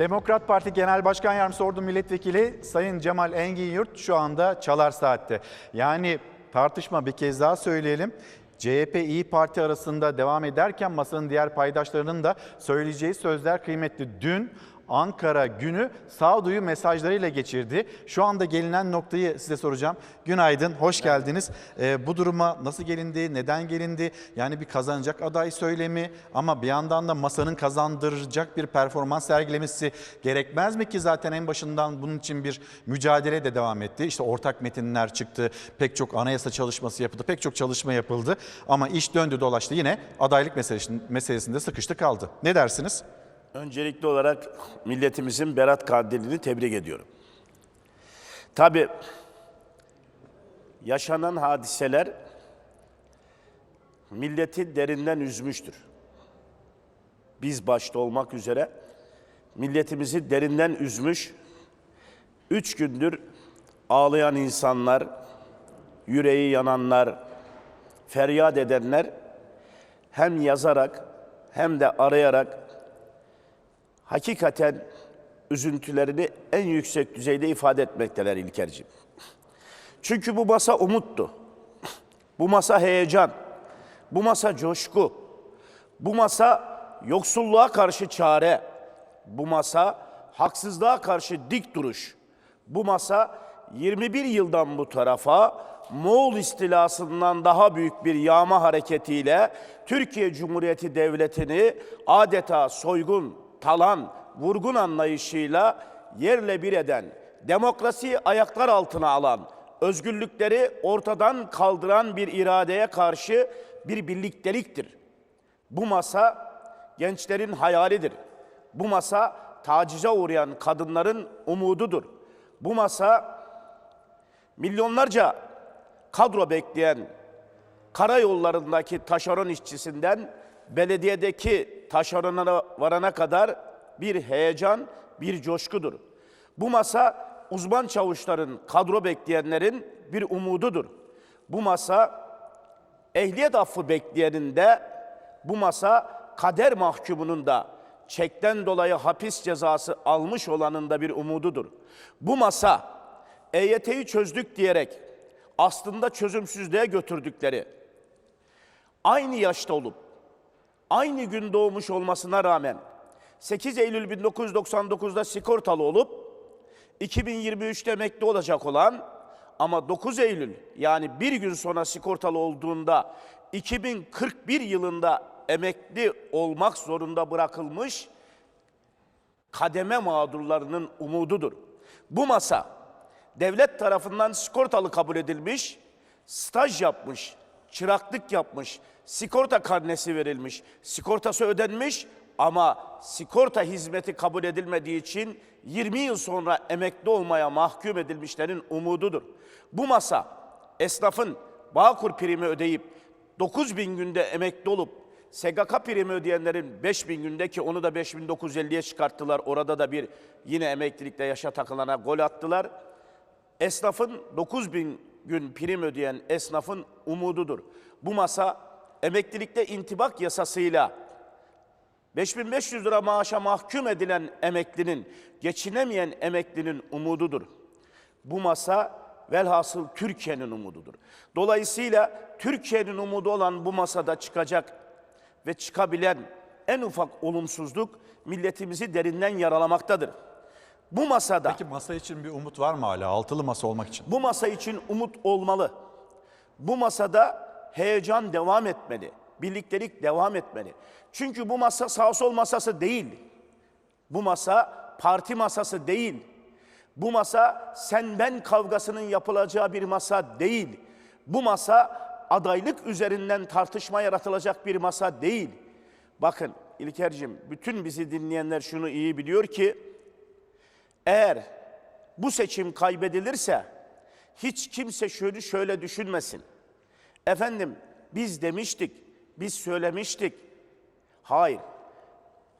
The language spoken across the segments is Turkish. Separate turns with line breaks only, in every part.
Demokrat Parti Genel Başkan Yardımcısı Ordu Milletvekili Sayın Cemal Engin Yurt şu anda Çalar Saat'te. Yani tartışma bir kez daha söyleyelim. CHP İyi Parti arasında devam ederken masanın diğer paydaşlarının da söyleyeceği sözler kıymetli. Dün Ankara günü sağduyu mesajlarıyla geçirdi. Şu anda gelinen noktayı size soracağım. Günaydın, hoş geldiniz. Ee, bu duruma nasıl gelindi, neden gelindi? Yani bir kazanacak aday söylemi ama bir yandan da masanın kazandıracak bir performans sergilemesi gerekmez mi ki zaten en başından bunun için bir mücadele de devam etti. İşte ortak metinler çıktı, pek çok anayasa çalışması yapıldı, pek çok çalışma yapıldı ama iş döndü dolaştı yine adaylık meselesinde, sıkıştı kaldı. Ne dersiniz?
Öncelikli olarak milletimizin Berat Kandili'ni tebrik ediyorum. Tabi yaşanan hadiseler milleti derinden üzmüştür. Biz başta olmak üzere milletimizi derinden üzmüş, üç gündür ağlayan insanlar, yüreği yananlar, feryat edenler hem yazarak hem de arayarak hakikaten üzüntülerini en yüksek düzeyde ifade etmekteler İlker'ciğim. Çünkü bu masa umuttu. Bu masa heyecan. Bu masa coşku. Bu masa yoksulluğa karşı çare. Bu masa haksızlığa karşı dik duruş. Bu masa 21 yıldan bu tarafa Moğol istilasından daha büyük bir yağma hareketiyle Türkiye Cumhuriyeti Devleti'ni adeta soygun, talan, vurgun anlayışıyla yerle bir eden, demokrasiyi ayaklar altına alan, özgürlükleri ortadan kaldıran bir iradeye karşı bir birlikteliktir. Bu masa gençlerin hayalidir. Bu masa tacize uğrayan kadınların umududur. Bu masa milyonlarca kadro bekleyen karayollarındaki taşeron işçisinden belediyedeki taşerona varana kadar bir heyecan, bir coşkudur. Bu masa uzman çavuşların, kadro bekleyenlerin bir umududur. Bu masa ehliyet affı bekleyenin de bu masa kader mahkumunun da çekten dolayı hapis cezası almış olanın da bir umududur. Bu masa EYT'yi çözdük diyerek aslında çözümsüzlüğe götürdükleri aynı yaşta olup aynı gün doğmuş olmasına rağmen 8 Eylül 1999'da sigortalı olup 2023'te emekli olacak olan ama 9 Eylül yani bir gün sonra sigortalı olduğunda 2041 yılında emekli olmak zorunda bırakılmış kademe mağdurlarının umududur. Bu masa devlet tarafından sigortalı kabul edilmiş, staj yapmış, çıraklık yapmış, sigorta karnesi verilmiş, sigortası ödenmiş ama sigorta hizmeti kabul edilmediği için 20 yıl sonra emekli olmaya mahkum edilmişlerin umududur. Bu masa esnafın Bağkur primi ödeyip 9 bin günde emekli olup SGK primi ödeyenlerin 5 bin günde onu da 5950'ye çıkarttılar. Orada da bir yine emeklilikte yaşa takılana gol attılar. Esnafın 9 bin gün prim ödeyen esnafın umududur. Bu masa emeklilikte intibak yasasıyla 5500 lira maaşa mahkum edilen emeklinin, geçinemeyen emeklinin umududur. Bu masa velhasıl Türkiye'nin umududur. Dolayısıyla Türkiye'nin umudu olan bu masada çıkacak ve çıkabilen en ufak olumsuzluk milletimizi derinden yaralamaktadır. Bu masada
Peki masa için bir umut var mı hala altılı masa olmak için?
bu masa için umut olmalı. Bu masada heyecan devam etmeli. Birliktelik devam etmeli. Çünkü bu masa sağ sol masası değil. Bu masa parti masası değil. Bu masa sen ben kavgasının yapılacağı bir masa değil. Bu masa adaylık üzerinden tartışma yaratılacak bir masa değil. Bakın İlker'cim bütün bizi dinleyenler şunu iyi biliyor ki eğer bu seçim kaybedilirse hiç kimse şöyle şöyle düşünmesin. Efendim biz demiştik, biz söylemiştik. Hayır.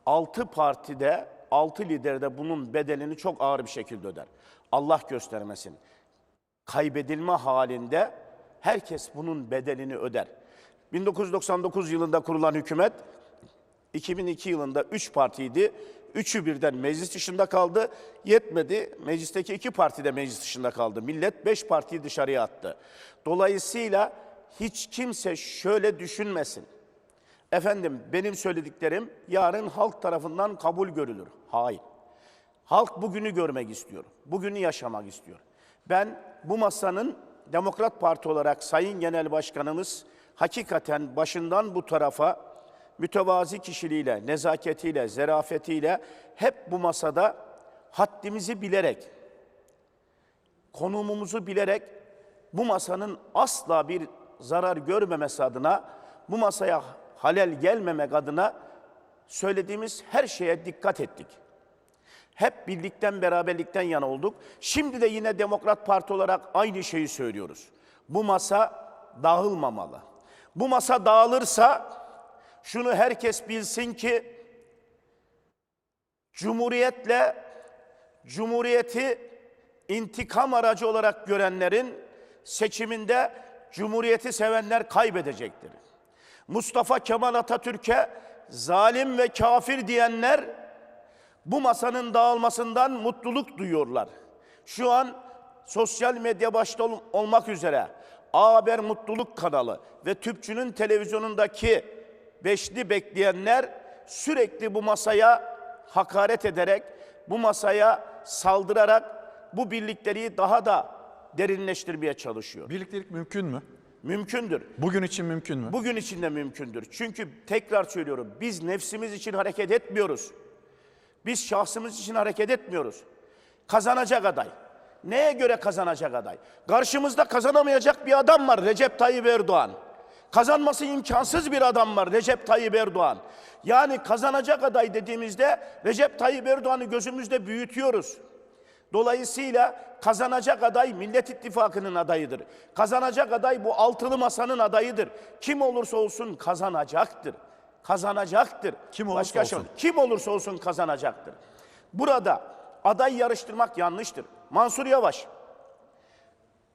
Altı partide, altı lider de bunun bedelini çok ağır bir şekilde öder. Allah göstermesin. Kaybedilme halinde herkes bunun bedelini öder. 1999 yılında kurulan hükümet 2002 yılında 3 partiydi. Üçü birden meclis dışında kaldı. Yetmedi. Meclisteki iki parti de meclis dışında kaldı. Millet beş partiyi dışarıya attı. Dolayısıyla hiç kimse şöyle düşünmesin. Efendim benim söylediklerim yarın halk tarafından kabul görülür. Hayır. Halk bugünü görmek istiyor. Bugünü yaşamak istiyor. Ben bu masanın Demokrat Parti olarak Sayın Genel Başkanımız hakikaten başından bu tarafa mütevazi kişiliğiyle, nezaketiyle, zerafetiyle hep bu masada haddimizi bilerek, konumumuzu bilerek bu masanın asla bir zarar görmemesi adına, bu masaya halel gelmemek adına söylediğimiz her şeye dikkat ettik. Hep birlikten beraberlikten yana olduk. Şimdi de yine Demokrat Parti olarak aynı şeyi söylüyoruz. Bu masa dağılmamalı. Bu masa dağılırsa şunu herkes bilsin ki Cumhuriyetle Cumhuriyeti intikam aracı olarak görenlerin seçiminde Cumhuriyeti sevenler kaybedecektir. Mustafa Kemal Atatürk'e zalim ve kafir diyenler bu masanın dağılmasından mutluluk duyuyorlar. Şu an sosyal medya başta ol- olmak üzere A Haber Mutluluk kanalı ve Tüpçü'nün televizyonundaki beşli bekleyenler sürekli bu masaya hakaret ederek, bu masaya saldırarak bu birlikteliği daha da derinleştirmeye çalışıyor.
Birliktelik mümkün mü?
Mümkündür.
Bugün için mümkün mü?
Bugün için de mümkündür. Çünkü tekrar söylüyorum biz nefsimiz için hareket etmiyoruz. Biz şahsımız için hareket etmiyoruz. Kazanacak aday. Neye göre kazanacak aday? Karşımızda kazanamayacak bir adam var Recep Tayyip Erdoğan. Kazanması imkansız bir adam var Recep Tayyip Erdoğan. Yani kazanacak aday dediğimizde Recep Tayyip Erdoğan'ı gözümüzde büyütüyoruz. Dolayısıyla kazanacak aday Millet İttifakı'nın adayıdır. Kazanacak aday bu altılı masanın adayıdır. Kim olursa olsun kazanacaktır. Kazanacaktır.
Kim olursa
Başka şey-
olsun.
Kim olursa olsun kazanacaktır. Burada aday yarıştırmak yanlıştır. Mansur Yavaş.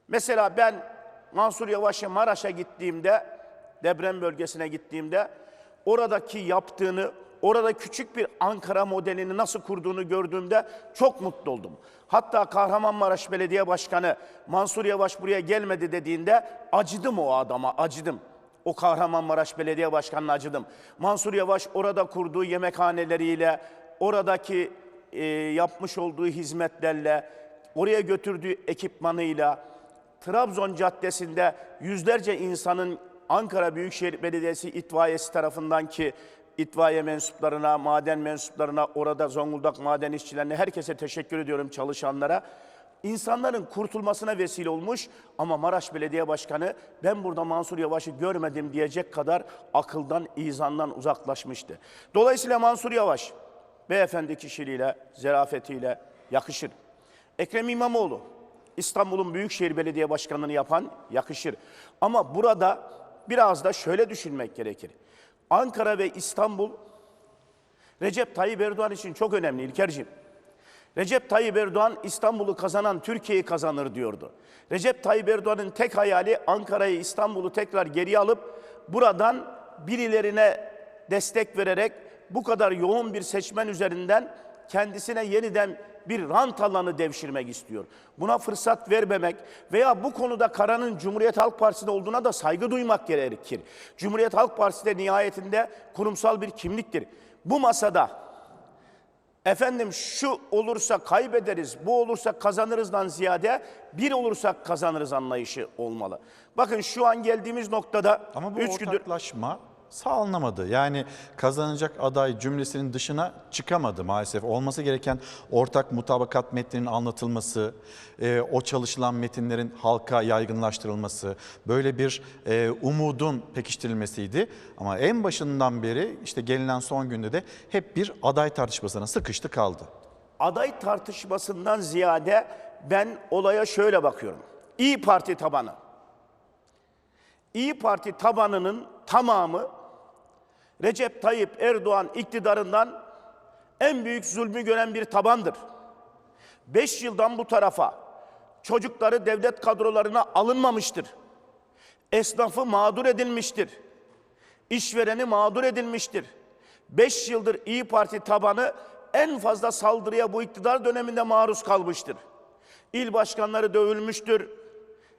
Mesela ben Mansur Yavaş'a Maraş'a gittiğimde, deprem bölgesine gittiğimde oradaki yaptığını, orada küçük bir Ankara modelini nasıl kurduğunu gördüğümde çok mutlu oldum. Hatta Kahramanmaraş Belediye Başkanı Mansur Yavaş buraya gelmedi dediğinde acıdım o adama, acıdım. O Kahramanmaraş Belediye Başkanı'na acıdım. Mansur Yavaş orada kurduğu yemekhaneleriyle, oradaki e, yapmış olduğu hizmetlerle, oraya götürdüğü ekipmanıyla, Trabzon Caddesi'nde yüzlerce insanın Ankara Büyükşehir Belediyesi itfaiyesi tarafından ki itfaiye mensuplarına, maden mensuplarına, orada Zonguldak maden işçilerine herkese teşekkür ediyorum çalışanlara. İnsanların kurtulmasına vesile olmuş ama Maraş Belediye Başkanı ben burada Mansur Yavaş'ı görmedim diyecek kadar akıldan, izandan uzaklaşmıştı. Dolayısıyla Mansur Yavaş beyefendi kişiliğiyle, zerafetiyle yakışır. Ekrem İmamoğlu İstanbul'un Büyükşehir Belediye Başkanlığı'nı yapan yakışır. Ama burada biraz da şöyle düşünmek gerekir. Ankara ve İstanbul Recep Tayyip Erdoğan için çok önemli İlkerciğim. Recep Tayyip Erdoğan İstanbul'u kazanan Türkiye'yi kazanır diyordu. Recep Tayyip Erdoğan'ın tek hayali Ankara'yı İstanbul'u tekrar geriye alıp buradan birilerine destek vererek bu kadar yoğun bir seçmen üzerinden kendisine yeniden bir rant alanı devşirmek istiyor. Buna fırsat vermemek veya bu konuda karanın Cumhuriyet Halk Partisi'nde olduğuna da saygı duymak gerekir. Cumhuriyet Halk Partisi de nihayetinde kurumsal bir kimliktir. Bu masada efendim şu olursa kaybederiz, bu olursa kazanırızdan ziyade bir olursak kazanırız anlayışı olmalı. Bakın şu an geldiğimiz noktada
Ama bu
üç gündür
ortaklaşma sağlanamadı. Yani kazanacak aday cümlesinin dışına çıkamadı maalesef. Olması gereken ortak mutabakat metninin anlatılması, e, o çalışılan metinlerin halka yaygınlaştırılması, böyle bir e, umudun pekiştirilmesiydi. Ama en başından beri işte gelinen son günde de hep bir aday tartışmasına sıkıştı kaldı.
aday tartışmasından ziyade ben olaya şöyle bakıyorum. İyi Parti tabanı. İyi Parti tabanının tamamı Recep Tayyip Erdoğan iktidarından en büyük zulmü gören bir tabandır. Beş yıldan bu tarafa çocukları devlet kadrolarına alınmamıştır. Esnafı mağdur edilmiştir. İşvereni mağdur edilmiştir. Beş yıldır İyi Parti tabanı en fazla saldırıya bu iktidar döneminde maruz kalmıştır. İl başkanları dövülmüştür,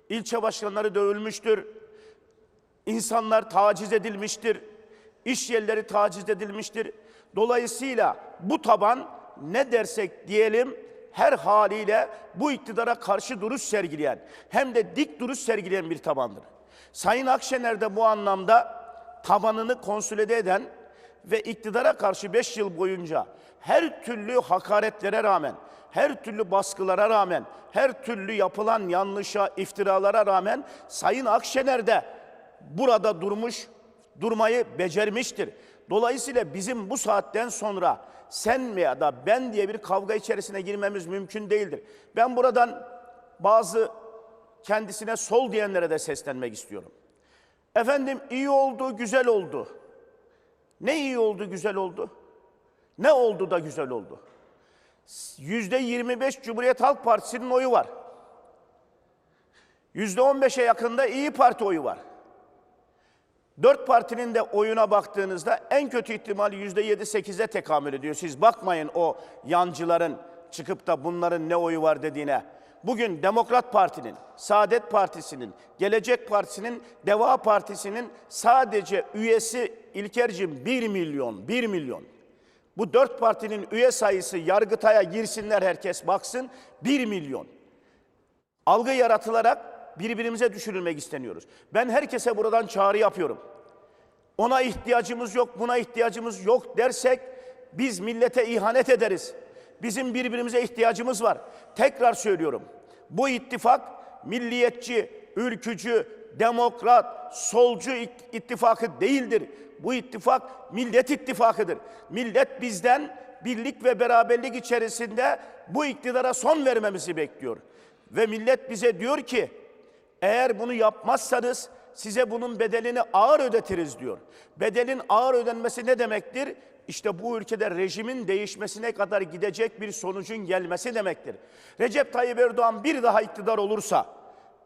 ilçe başkanları dövülmüştür, İnsanlar taciz edilmiştir, iş yerleri taciz edilmiştir. Dolayısıyla bu taban ne dersek diyelim her haliyle bu iktidara karşı duruş sergileyen hem de dik duruş sergileyen bir tabandır. Sayın Akşener de bu anlamda tabanını konsolide eden ve iktidara karşı 5 yıl boyunca her türlü hakaretlere rağmen, her türlü baskılara rağmen, her türlü yapılan yanlışa, iftiralara rağmen Sayın Akşener de burada durmuş, durmayı becermiştir. Dolayısıyla bizim bu saatten sonra sen veya da ben diye bir kavga içerisine girmemiz mümkün değildir. Ben buradan bazı kendisine sol diyenlere de seslenmek istiyorum. Efendim iyi oldu, güzel oldu. Ne iyi oldu, güzel oldu? Ne oldu da güzel oldu? Yüzde 25 Cumhuriyet Halk Partisi'nin oyu var. Yüzde 15'e yakında İyi Parti oyu var. Dört partinin de oyuna baktığınızda en kötü ihtimal yüzde yedi sekize tekamül ediyor. Siz bakmayın o yancıların çıkıp da bunların ne oyu var dediğine. Bugün Demokrat Parti'nin, Saadet Partisi'nin, Gelecek Partisi'nin, Deva Partisi'nin sadece üyesi İlker'cim 1 milyon, 1 milyon. Bu dört partinin üye sayısı Yargıtay'a girsinler herkes baksın 1 milyon algı yaratılarak birbirimize düşürülmek isteniyoruz. Ben herkese buradan çağrı yapıyorum. Ona ihtiyacımız yok, buna ihtiyacımız yok dersek biz millete ihanet ederiz. Bizim birbirimize ihtiyacımız var. Tekrar söylüyorum. Bu ittifak milliyetçi, ülkücü, demokrat, solcu it- ittifakı değildir. Bu ittifak millet ittifakıdır. Millet bizden birlik ve beraberlik içerisinde bu iktidara son vermemizi bekliyor. Ve millet bize diyor ki eğer bunu yapmazsanız size bunun bedelini ağır ödetiriz diyor. Bedelin ağır ödenmesi ne demektir? İşte bu ülkede rejimin değişmesine kadar gidecek bir sonucun gelmesi demektir. Recep Tayyip Erdoğan bir daha iktidar olursa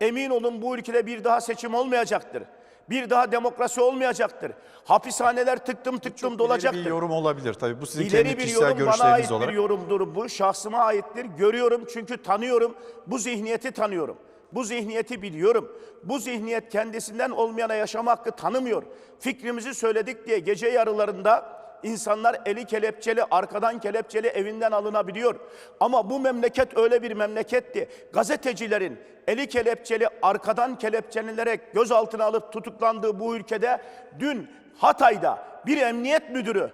emin olun bu ülkede bir daha seçim olmayacaktır. Bir daha demokrasi olmayacaktır. Hapishaneler tıktım tıktım
İleri
dolacaktır.
bir yorum olabilir tabii. Bu sizin
İleri
kendi
bir
kişisel
yorum bana ait
görüşleriniz olarak.
bir yorumdur bu. Şahsıma aittir. Görüyorum çünkü tanıyorum. Bu zihniyeti tanıyorum. Bu zihniyeti biliyorum. Bu zihniyet kendisinden olmayana yaşama hakkı tanımıyor. Fikrimizi söyledik diye gece yarılarında insanlar eli kelepçeli, arkadan kelepçeli evinden alınabiliyor. Ama bu memleket öyle bir memleketti. Gazetecilerin eli kelepçeli, arkadan kelepçelenerek gözaltına alıp tutuklandığı bu ülkede dün Hatay'da bir emniyet müdürü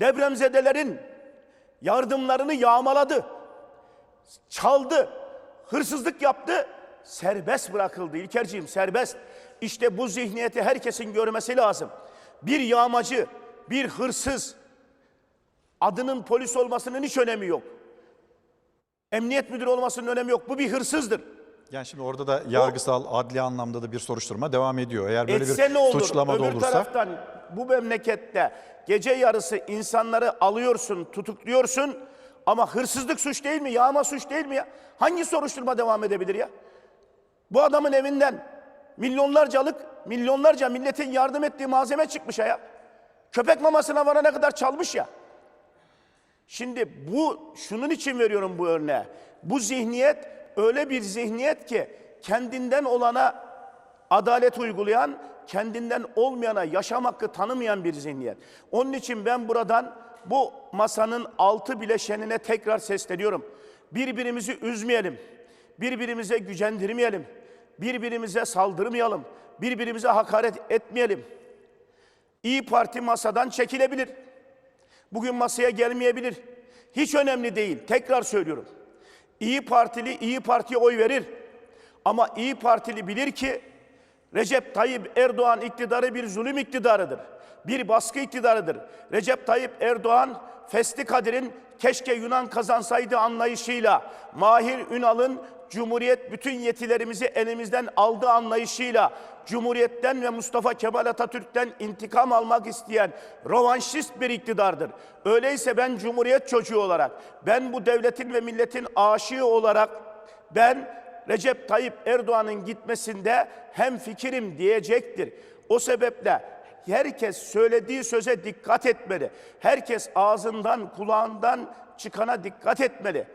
depremzedelerin yardımlarını yağmaladı, çaldı, hırsızlık yaptı, serbest bırakıldı. İlkerciğim serbest. İşte bu zihniyeti herkesin görmesi lazım. Bir yağmacı, bir hırsız, adının polis olmasının hiç önemi yok. Emniyet müdürü olmasının önemi yok. Bu bir hırsızdır.
Yani şimdi orada da yargısal, adli anlamda da bir soruşturma devam ediyor. Eğer böyle bir
olur?
suçlama da olursa
taraftan bu memlekette gece yarısı insanları alıyorsun, tutukluyorsun ama hırsızlık suç değil mi? Yağma suç değil mi ya? Hangi soruşturma devam edebilir ya? Bu adamın evinden milyonlarcalık, milyonlarca milletin yardım ettiği malzeme çıkmış ya. Köpek mamasına varana kadar çalmış ya. Şimdi bu şunun için veriyorum bu örneği. Bu zihniyet öyle bir zihniyet ki kendinden olana adalet uygulayan, kendinden olmayana yaşam hakkı tanımayan bir zihniyet. Onun için ben buradan bu masanın altı bileşenine tekrar sesleniyorum. Birbirimizi üzmeyelim. Birbirimize gücendirmeyelim. Birbirimize saldırmayalım. Birbirimize hakaret etmeyelim. İyi Parti masadan çekilebilir. Bugün masaya gelmeyebilir. Hiç önemli değil. Tekrar söylüyorum. İyi Partili İyi Parti'ye oy verir. Ama İyi Partili bilir ki Recep Tayyip Erdoğan iktidarı bir zulüm iktidarıdır. Bir baskı iktidarıdır. Recep Tayyip Erdoğan Fesli Kadir'in keşke Yunan kazansaydı anlayışıyla, Mahir Ünal'ın Cumhuriyet bütün yetilerimizi elimizden aldığı anlayışıyla, Cumhuriyet'ten ve Mustafa Kemal Atatürk'ten intikam almak isteyen rovanşist bir iktidardır. Öyleyse ben Cumhuriyet çocuğu olarak, ben bu devletin ve milletin aşığı olarak, ben Recep Tayyip Erdoğan'ın gitmesinde hem fikirim diyecektir. O sebeple herkes söylediği söze dikkat etmeli. Herkes ağzından, kulağından çıkana dikkat etmeli.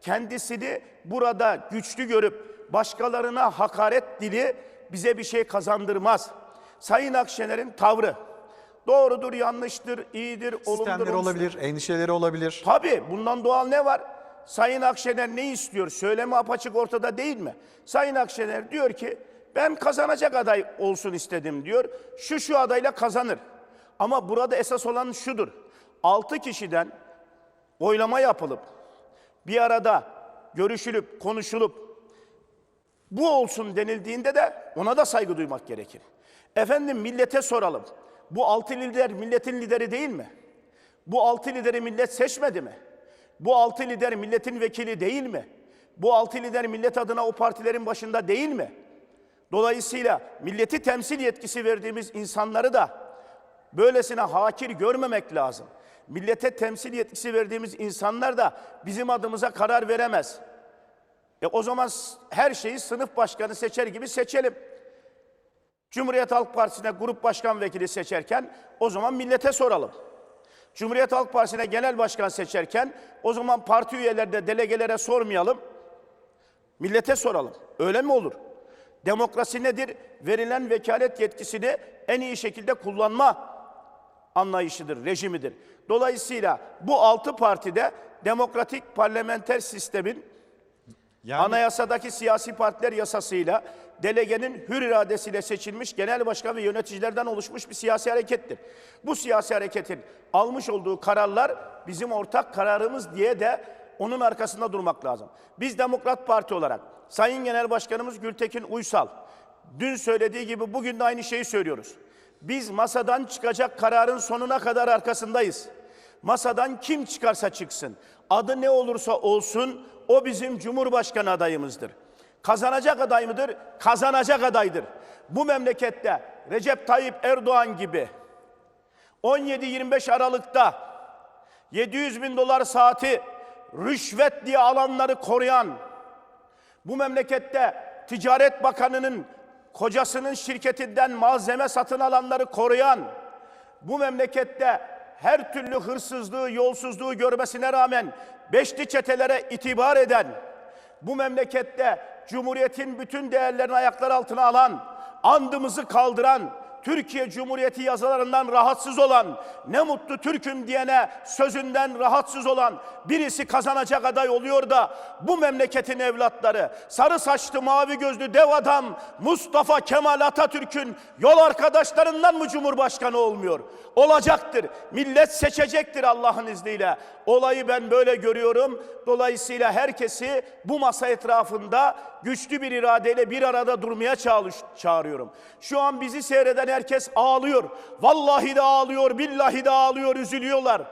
Kendisini burada güçlü görüp başkalarına hakaret dili bize bir şey kazandırmaz. Sayın Akşener'in tavrı doğrudur, yanlıştır, iyidir, olumludur.
Sistemleri
olumsuz.
olabilir, endişeleri olabilir.
Tabii bundan doğal ne var? Sayın Akşener ne istiyor? Söyleme apaçık ortada değil mi? Sayın Akşener diyor ki ben kazanacak aday olsun istedim diyor. Şu şu adayla kazanır. Ama burada esas olan şudur. 6 kişiden oylama yapılıp bir arada görüşülüp konuşulup bu olsun denildiğinde de ona da saygı duymak gerekir. Efendim millete soralım. Bu altı lider milletin lideri değil mi? Bu altı lideri millet seçmedi mi? Bu altı lider milletin vekili değil mi? Bu altı lider millet adına o partilerin başında değil mi? Dolayısıyla milleti temsil yetkisi verdiğimiz insanları da böylesine hakir görmemek lazım. Millete temsil yetkisi verdiğimiz insanlar da bizim adımıza karar veremez. E o zaman her şeyi sınıf başkanı seçer gibi seçelim. Cumhuriyet Halk Partisi'ne grup başkan vekili seçerken o zaman millete soralım. Cumhuriyet Halk Partisi'ne genel başkan seçerken o zaman parti üyelerine, delegelere sormayalım. Millete soralım. Öyle mi olur? Demokrasi nedir? Verilen vekalet yetkisini en iyi şekilde kullanma anlayışıdır, rejimidir. Dolayısıyla bu altı partide demokratik parlamenter sistemin
Yani
Anayasadaki siyasi partiler yasasıyla delegenin hür iradesiyle seçilmiş genel başkan ve yöneticilerden oluşmuş bir siyasi harekettir. Bu siyasi hareketin almış olduğu kararlar bizim ortak kararımız diye de onun arkasında durmak lazım. Biz Demokrat Parti olarak Sayın Genel Başkanımız Gültekin Uysal dün söylediği gibi bugün de aynı şeyi söylüyoruz. Biz masadan çıkacak kararın sonuna kadar arkasındayız. Masadan kim çıkarsa çıksın, adı ne olursa olsun o bizim Cumhurbaşkanı adayımızdır. Kazanacak aday mıdır? Kazanacak adaydır. Bu memlekette Recep Tayyip Erdoğan gibi 17-25 Aralık'ta 700 bin dolar saati rüşvet diye alanları koruyan, bu memlekette Ticaret Bakanı'nın kocasının şirketinden malzeme satın alanları koruyan, bu memlekette her türlü hırsızlığı, yolsuzluğu görmesine rağmen beşli çetelere itibar eden, bu memlekette Cumhuriyet'in bütün değerlerini ayaklar altına alan, andımızı kaldıran, Türkiye Cumhuriyeti yazılarından rahatsız olan, ne mutlu Türk'üm diyene sözünden rahatsız olan birisi kazanacak aday oluyor da bu memleketin evlatları, sarı saçlı mavi gözlü dev adam Mustafa Kemal Atatürk'ün yol arkadaşlarından mı Cumhurbaşkanı olmuyor? Olacaktır. Millet seçecektir Allah'ın izniyle. Olayı ben böyle görüyorum. Dolayısıyla herkesi bu masa etrafında güçlü bir iradeyle bir arada durmaya çağırıyorum. Şu an bizi seyreden herkes ağlıyor. Vallahi de ağlıyor, billahi de ağlıyor, üzülüyorlar.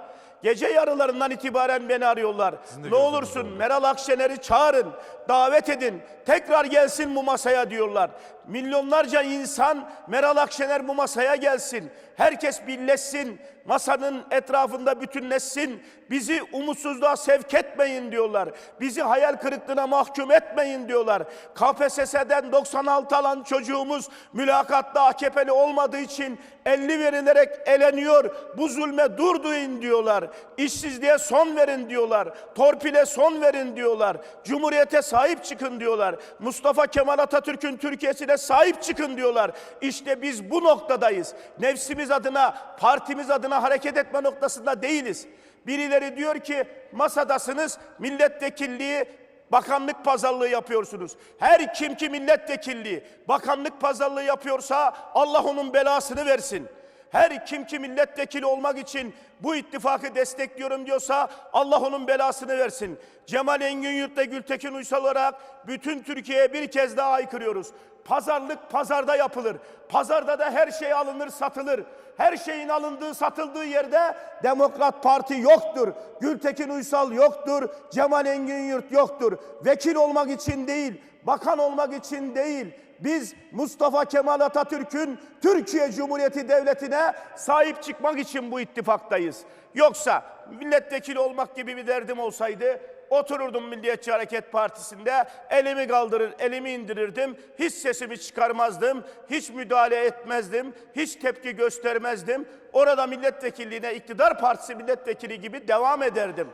Gece yarılarından itibaren beni arıyorlar. Ne olursun Meral Akşener'i çağırın, davet edin, tekrar gelsin bu masaya diyorlar. Milyonlarca insan Meral Akşener bu masaya gelsin. Herkes birleşsin, masanın etrafında bütünleşsin. Bizi umutsuzluğa sevk etmeyin diyorlar. Bizi hayal kırıklığına mahkum etmeyin diyorlar. KPSS'den 96 alan çocuğumuz mülakatta AKP'li olmadığı için 50 verilerek eleniyor. Bu zulme durduğun diyorlar. İşsizliğe son verin diyorlar. Torpile son verin diyorlar. Cumhuriyete sahip çıkın diyorlar. Mustafa Kemal Atatürk'ün Türkiye'sine sahip çıkın diyorlar. İşte biz bu noktadayız. Nefsimiz adına, partimiz adına hareket etme noktasında değiliz. Birileri diyor ki masadasınız milletvekilliği bakanlık pazarlığı yapıyorsunuz. Her kim ki milletvekilliği bakanlık pazarlığı yapıyorsa Allah onun belasını versin. Her kim ki milletvekili olmak için bu ittifakı destekliyorum diyorsa Allah onun belasını versin. Cemal Engin Yurt ve Gültekin Uysal olarak bütün Türkiye'ye bir kez daha aykırıyoruz. Pazarlık pazarda yapılır. Pazarda da her şey alınır, satılır. Her şeyin alındığı, satıldığı yerde Demokrat Parti yoktur. Gültekin Uysal yoktur. Cemal Engin Yurt yoktur. Vekil olmak için değil, bakan olmak için değil. Biz Mustafa Kemal Atatürk'ün Türkiye Cumhuriyeti Devleti'ne sahip çıkmak için bu ittifaktayız. Yoksa milletvekili olmak gibi bir derdim olsaydı otururdum Milliyetçi Hareket Partisi'nde elimi kaldırır, elimi indirirdim. Hiç sesimi çıkarmazdım, hiç müdahale etmezdim, hiç tepki göstermezdim. Orada milletvekilliğine iktidar partisi milletvekili gibi devam ederdim.